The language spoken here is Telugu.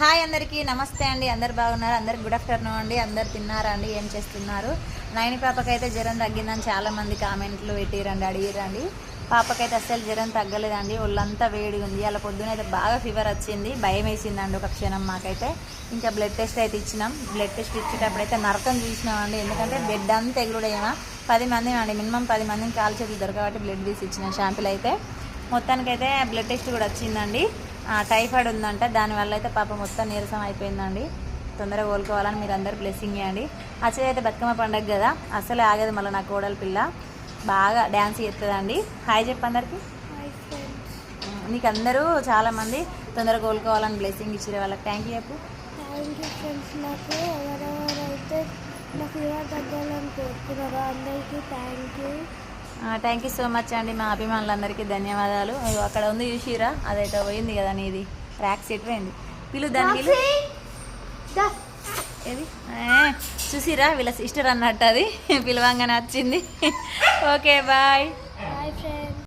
హాయ్ అందరికీ నమస్తే అండి. అందరు బాగున్నారు? అందరికి గుడ్ ఆఫ్టర్నూన్ అండి. అందరు తిన్నారా అండి? ఏం చేస్తున్నారు? నైని పాపకైతే జ్వరం తగ్గిందని చాలామంది కామెంట్లు పెట్టిరండి అడిగిరండి పాపకైతే అస్సలు జ్వరం తగ్గలేదండి. ఒళ్ళంతా వేడి ఉంది. అలా పొద్దునైతే బాగా ఫీవర్ వచ్చింది. భయం వేసిందండి ఒక క్షణం మాకైతే. ఇంకా బ్లడ్ టెస్ట్ అయితే ఇచ్చినాం. బ్లడ్ టెస్ట్ ఇచ్చేటప్పుడు అయితే నరకం చూసినామండి. ఎందుకంటే బెడ్ అంతా ఎగురుడేమో పది మంది అండి. మినిమం పది మందిని కాలు చేతులు దొరకబట్టి బ్లడ్ తీసి ఇచ్చిన షాంపుల్ అయితే. మొత్తానికైతే బ్లడ్ టెస్ట్ కూడా వచ్చిందండి. టైఫాయిడ్ ఉందంట. దానివల్ల అయితే పాప మొత్తం నీరసం అయిపోయిందండి. తొందరగా కోలుకోవాలని మీరు అందరు బ్లెస్సింగ్ ఇవ్వండి అచ్చయ్య అయితే బతుకమ్మ పండగ కదా అసలే ఆగదు మళ్ళీ నా కోడలి పిల్ల. బాగా డ్యాన్స్ చేస్తుందండి హాయ్ చెప్పు అందరికి. నీకు అందరూ చాలామంది తొందరగా కోలుకోవాలని బ్లెస్సింగ్ ఇచ్చారు వాళ్ళకి. థ్యాంక్ యూ చెప్పు. థ్యాంక్ యూ ఫ్రెండ్స్ నాకు ఎవరెవరైతే నా ఫీవర్ తగ్గాలని కోరుకున్నారో అందరికీ thank you thank you so much అండి మా అభిమానులందరికీ ధన్యవాదాలు. అక్కడ ఉంది చూసిరా అదైతే పోయింది కదా నీది. ట్రాక్ సెట్ పోయింది. పిలు దాని పిలు ఏది? చూసిరా వీళ్ళ సిస్టర్ అన్నట్టు అది. పిలవంగానే వచ్చింది. Okay bye